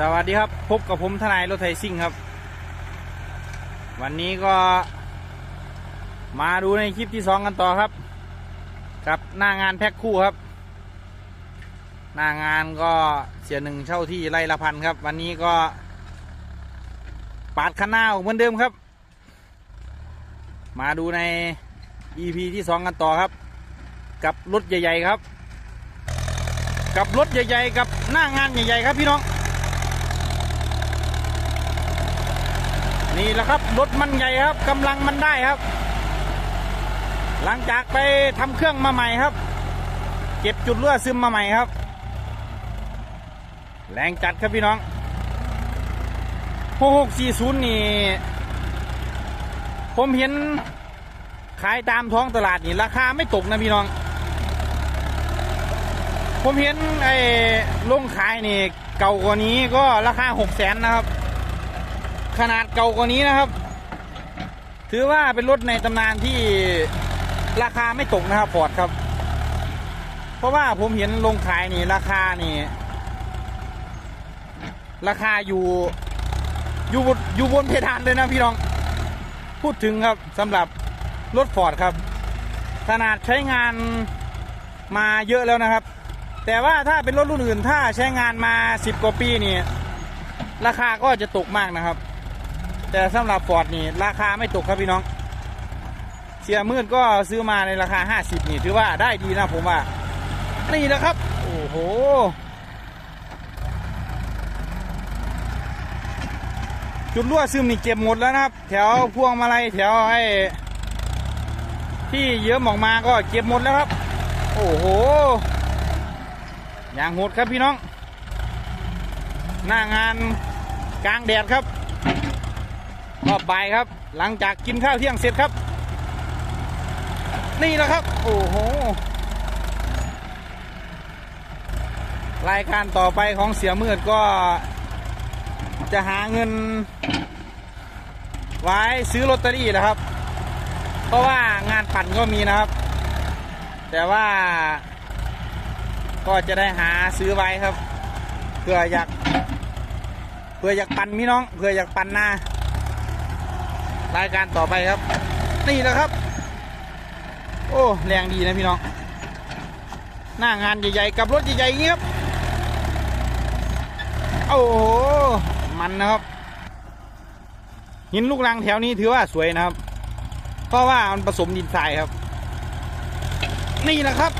สวัสดีครับ พบกับผมทนายรถไทยซิ่งครับ วันนี้ก็มาดูในคลิปที่สองกันต่อครับ กับหน้างานแพ็คคู่ครับ หน้างานก็เสียหนึ่งเช่าที่ไร่ละพันครับ วันนี้ก็ ปาดคันหน้าออกเหมือนเดิมครับ มาดูใน EP ที่สองกันต่อครับ กับรถใหญ่ ๆ ครับ กับรถใหญ่ ๆ กับหน้างานใหญ่ ๆ ครับพี่น้อง นี่แหละครับรถมันใหญ่ครับกำลังมันได้ครับ หลังจากไปทำเครื่องมาใหม่ครับ เก็บจุดรั่วซึมมาใหม่ครับ แรงจัดครับพี่น้อง6640 นี่ ผมเห็นขายตามท้องตลาดนี่ราคาไม่ตกนะพี่น้อง ผมเห็นไอ้ลงขายนี่ เก่ากว่านี้ก็ราคาหกแสนนะครับ ขนาดเก่ากว่านี้นะครับ ถือว่าเป็นรถในตำนานที่ราคาไม่ตกนะครับฟอร์ดครับ เพราะว่าผมเห็นลงขายนี่ราคานี่ ราคาอยู่อยู่บนอยู่บนเพดานเลยนะพี่น้อง พูดถึงครับสำหรับรถฟอร์ดครับ ขนาดใช้งานมาเยอะแล้วนะครับ แต่ว่าถ้าเป็นรถรุ่นอื่นถ้าใช้งานมา 10 กว่าปีนี่ ราคาก็จะตกมากนะครับ แต่สำหรับฟอร์ดนี่ราคาไม่ตกครับพี่น้อง เสียมืดก็ซื้อมาในราคา 50 นี่ถือว่าได้ดีนะผมว่า นี่นะครับ โอ้โหจุดรั่วซึมนี่เก็บหมดแล้วนะครับ แถวพวงมาลัยแถวไอ้ที่เยิ้มออกมาก็เก็บหมดแล้วครับ โอ้โหอย่างโหดครับพี่น้อง หน้างานกลางแดดครับ รอบบ่ายครับ หลังจากกินข้าวเที่ยงเสร็จครับ นี่แหละครับ โอ้โห รายการต่อไปของเสียมืดก็จะหาเงิน ไว้ซื้อลอตเตอรี่นะครับ เพราะว่างานปั่นก็มีนะครับ แต่ว่าก็จะได้หาซื้อไว้ครับเพื่ออยากเพื่ออยากปั่นพี่น้องเพื่ออยากปั่นหน้า รายการต่อไปครับ นี่แหละครับ โอ้แรงดีนะพี่น้อง หน้างานใหญ่ๆกับรถใหญ่ๆอย่างนี้ครับ โอ้โหมันนะครับหินลูกรังแถวนี้ถือว่าสวยนะครับ เพราะว่ามันผสมดินทรายครับ นี่แหละครับ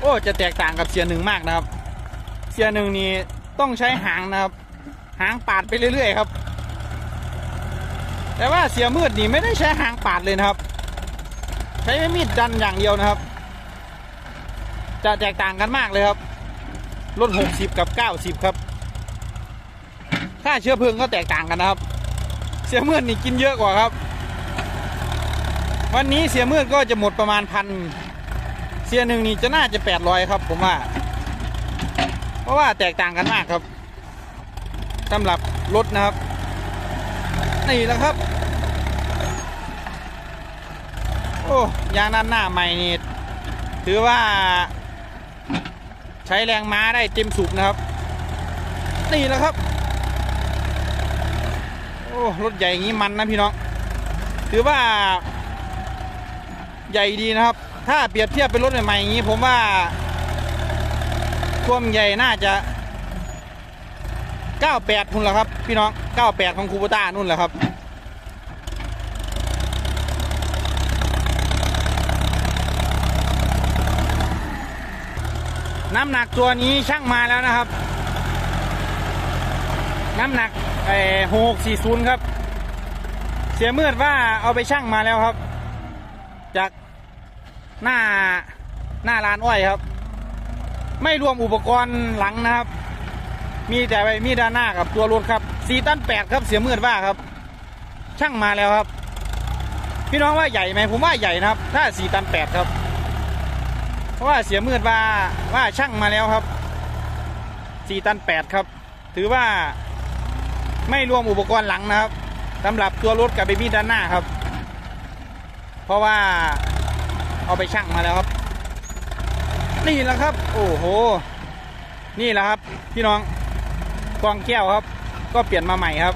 โอ้จะแตกต่างกับเสียหนึ่งมากนะครับ เสียหนึ่งนี่ต้องใช้หางนะครับ หางปาดไปเรื่อยๆครับ แต่ว่าเสียมืดนี่ไม่ได้ใช้หางปาดเลยนะครับ ใช้มีดดันอย่างเดียวนะครับ จะแตกต่างกันมากเลยครับรถ60 กับ 90 ครับ ค่าเชื้อเพลิงก็แตกต่างกันนะครับ เสียมืดนี่กินเยอะกว่าครับ วันนี้เสียมืดก็จะหมดประมาณพันเสียหนึ่งนี่จะน่าจะ 800 ครับ ผมว่า เพราะว่าแตกต่างกันมากครับสำหรับรถนะครับ นี่แหละครับ โอ้ยางด้านหน้าใหม่นี่ถือว่า ใช้แรงม้าได้เต็มสูบนะครับ นี่แหละครับ โอ้รถใหญ่อย่างนี้มันนะพี่น้อง ถือว่า ใหญ่ดีนะครับ ถ้าเปรียบเทียบเป็นรถใหม่ๆอย่างนี้ ผมว่าความใหญ่น่าจะ 98นู่นแหละครับ พี่น้อง 98 ของคูปต้านู่นแหละครับ น้ำหนักตัวนี้ช่างมาแล้วนะครับ น้ำหนักไอ้หกสี่ศูนย์ครับ เสียมืดว่าเอาไปช่างมาแล้วครับ จากหน้าหน้าร้านอ้อยครับ ไม่รวมอุปกรณ์หลังนะครับ มีแต่ไปมีด้านหน้ากับตัวรถครับสี่ตันแปดครับเสียมืดว่าครับ ช่างมาแล้วครับ พี่น้องว่าใหญ่ไหมผมว่าใหญ่นะครับ ถ้าสี่ตันแปดครับ เพราะว่าเสียมืดว่าว่าช่างมาแล้วครับสี่ตันแปดครับ ถือว่าไม่รวมอุปกรณ์หลังนะครับสำหรับตัวรถกับเบบี้ด้านหน้าครับ เพราะว่าเอาไปช่างมาแล้วครับ นี่แหละครับ โอ้โห นี่แหละครับ พี่น้อง กองแก้วครับ ก็เปลี่ยนมาใหม่ครับ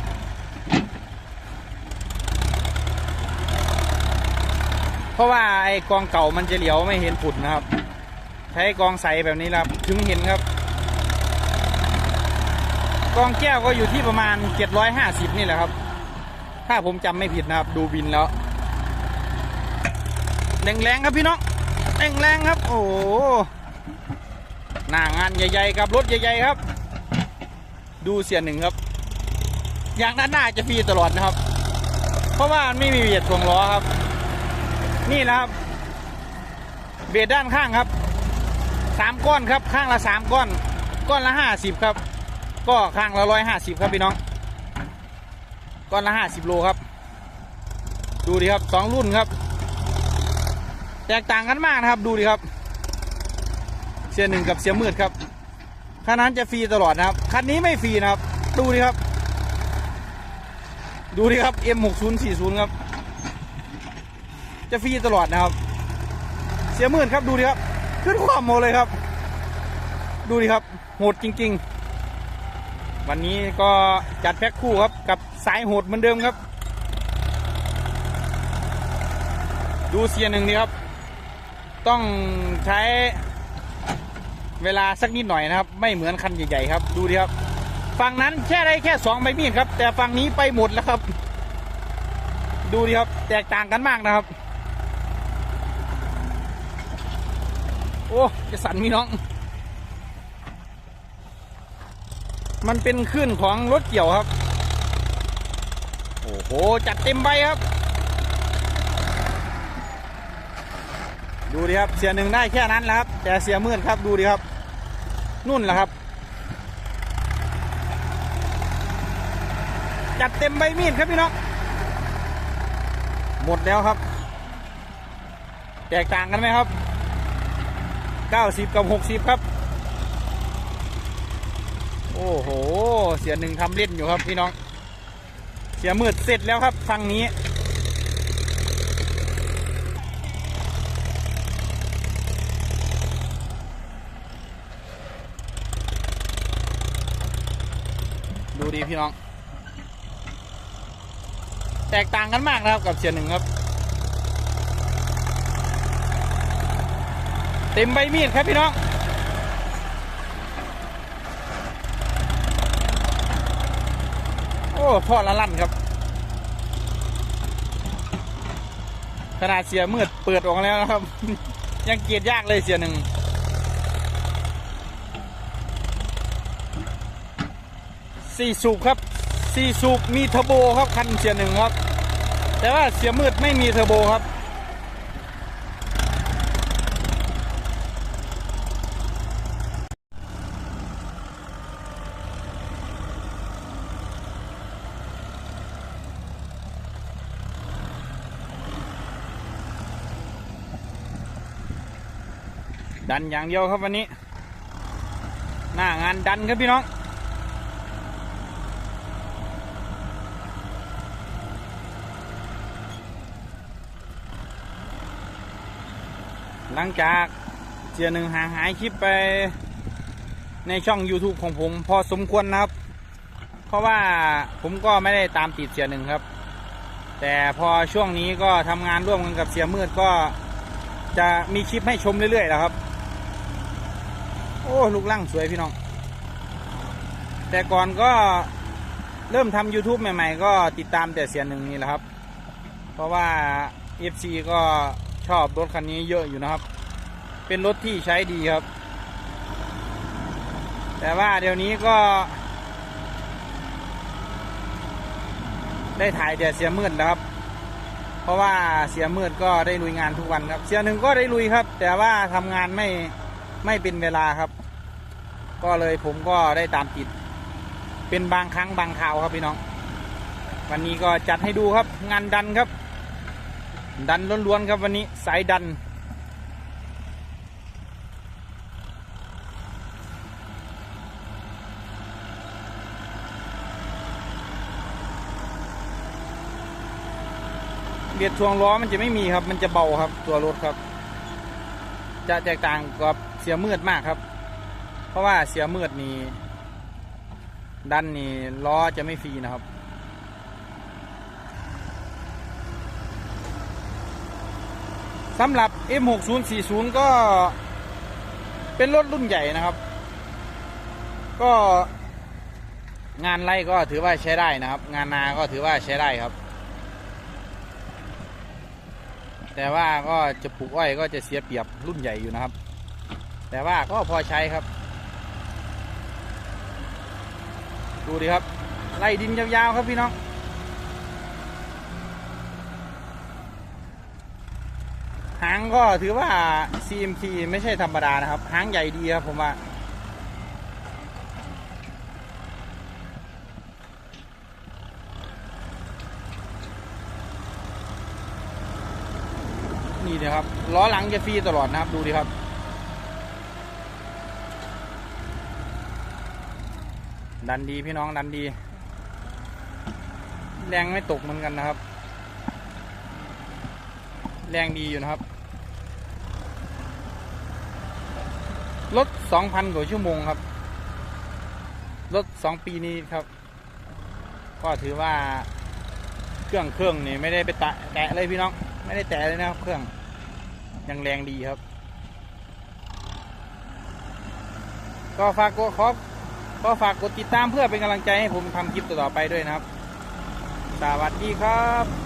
เพราะว่าไอ้กองเก่ามันจะเหลียวไม่เห็นฝุ่นนะครับ ใช้กองใสแบบนี้ครับถึงเห็นครับ กองแก้วก็อยู่ที่ประมาณ 750 นี่แหละครับ ถ้าผมจำไม่ผิดนะครับ ดูบินแล้วแรงๆครับพี่น้องแรงๆครับ โอ้หหน้างานใหญ่ๆกับรถใหญ่ๆครับ ดูเสียหนึ่งครับยางด้านหน้าจะฟรีตลอดนะครับ เพราะว่ามันไม่มีเบียดถ่วงล้อครับ นี่นะครับ เบียดด้านข้างครับสามก้อนครับข้างละสามก้อน ก้อนละห้าสิบครับ ก็ข้างละร้อยห้าสิบครับพี่น้อง ก้อนละห้าสิบโลครับ ดูดิครับสองรุ่นครับ แตกต่างกันมากนะครับดูดิครับ เสียหนึ่งกับเสียมืดครับ คันนั้นจะฟรีตลอดนะครับ คันนี้ไม่ฟรีนะครับ ดูดิครับ ดูดิครับ M6040 ครับ จะฟรีตลอดนะครับ เสียหมื่นครับดูดิครับ ขึ้นความโมเลยครับ ดูดิครับ โหดจริง ๆ วันนี้ก็จัดแพ็คคู่ครับ กับสายโหดเหมือนเดิมครับ ดูเสียหนึ่งนี่ครับ ต้องใช้ เวลาสักนิดหน่อยนะครับ ไม่เหมือนคันใหญ่ๆครับ ดูดิครับฝั่งนั้นแค่ได้แค่สองใบมีดครับ แต่ฝั่งนี้ไปหมดแล้วครับ ดูดิครับ แตกต่างกันมากนะครับ โอ้จะสั่นมีน้อง มันเป็นคลื่นของรถเกี่ยวครับ โอ้โห จัดเต็มใบครับ ดูดิครับ เสียหนึ่งได้แค่นั้นแหละครับ แต่เสียมื่นครับดูดิครับ นุ่นแหละครับ จัดเต็มใบมีดครับพี่น้องหมดแล้วครับ แตกต่างกันไหมครับ 90 กับ 60 ครับ โอ้โห เสียหนึ่งทำเล่นอยู่ครับพี่น้อง เสียมืดเสร็จแล้วครับฟังนี้ พี่น้อง แตกต่างกันมากนะครับกับเสียหนึ่งครับ เต็มใบมีดครับพี่น้องโอ้ทอดละลั่นครับ ขนาดเสียมืดเปิดออกแล้วนะครับ ยังเกียดยากเลยเสียหนึ่ง สี่สูบครับสี่สูบมีเทอร์โบครับคันเสียหนึ่งครับ แต่ว่าเสียมืดไม่มีเทอร์โบครับดันอย่างเดียวครับวันนี้ หน้างานดันครับพี่น้อง หลังจากเสียหนึ่งห่างหายคลิปไปในช่อง YouTube ของผมพอสมควรนะครับ เพราะว่าผมก็ไม่ได้ตามติดเสียหนึ่งครับ แต่พอช่วงนี้ก็ทำงานร่วมกันกับเสียมืดก็จะมีคลิปให้ชมเรื่อยๆแล้วครับ โอ้ลูกลั่งสวยพี่น้อง แต่ก่อนก็เริ่มทำ YouTube ใหม่ ๆ ก็ติดตามแต่เสียหนึ่งนี่แหละครับ เพราะว่า FC ก็ ชอบรถคันนี้เยอะอยู่นะครับ เป็นรถที่ใช้ดีครับ แต่ว่าเดี๋ยวนี้ก็ ได้ถ่ายแต่เสียมืดแล้วครับ เพราะว่าเสียมืดก็ได้ลุยงานทุกวันครับ เสียหนึ่งก็ได้ลุยครับ แต่ว่าทำงานไม่ไม่เป็นเวลาครับ ก็เลยผมก็ได้ตามติด เป็นบางครั้งบางคราวครับพี่น้อง วันนี้ก็จัดให้ดูครับ งานดันครับ ดันล้วนๆครับวันนี้สายดัน เบียดทวงล้อมันจะไม่มีครับ มันจะเบาครับตัวรถครับ จะแตกต่างกับเสียมืดมากครับ เพราะว่าเสียมืดนี่ดันนี่ล้อจะไม่ฟรีนะครับ สำหรับ M6040 ก็เป็นรถรุ่นใหญ่นะครับ ก็งานไล่ก็ถือว่าใช้ได้นะครับ งานนาก็ถือว่าใช้ได้ครับ แต่ว่าก็จะปลูกอ้อยก็จะเสียเปรียบรุ่นใหญ่อยู่นะครับ แต่ว่าก็พอใช้ครับ ดูดิครับไล่ดินยาวๆครับพี่น้อง หางก็ถือว่า CMT ไม่ใช่ธรรมดานะครับ หางใหญ่ดีครับผมว่านี่นะครับล้อหลังจะฟรีตลอดนะครับ ดูดิครับ ดันดีพี่น้องดันดี แรงไม่ตกเหมือนกันนะครับ แรงดีอยู่นะครับ รถสองพันกว่าชั่วโมงครับ รถสองปีนี้ครับ ก็ถือว่าเครื่องเครื่องนี่ไม่ได้ไปแตะแตะเลยพี่น้อง ไม่ได้แตะเลยนะครับ เครื่องยังแรงดีครับ ก็ฝากกดขอก็ฝากกดติดตามเพื่อเป็นกำลังใจให้ผมทำคลิปต่อๆไปด้วยนะครับ สวัสดีครับ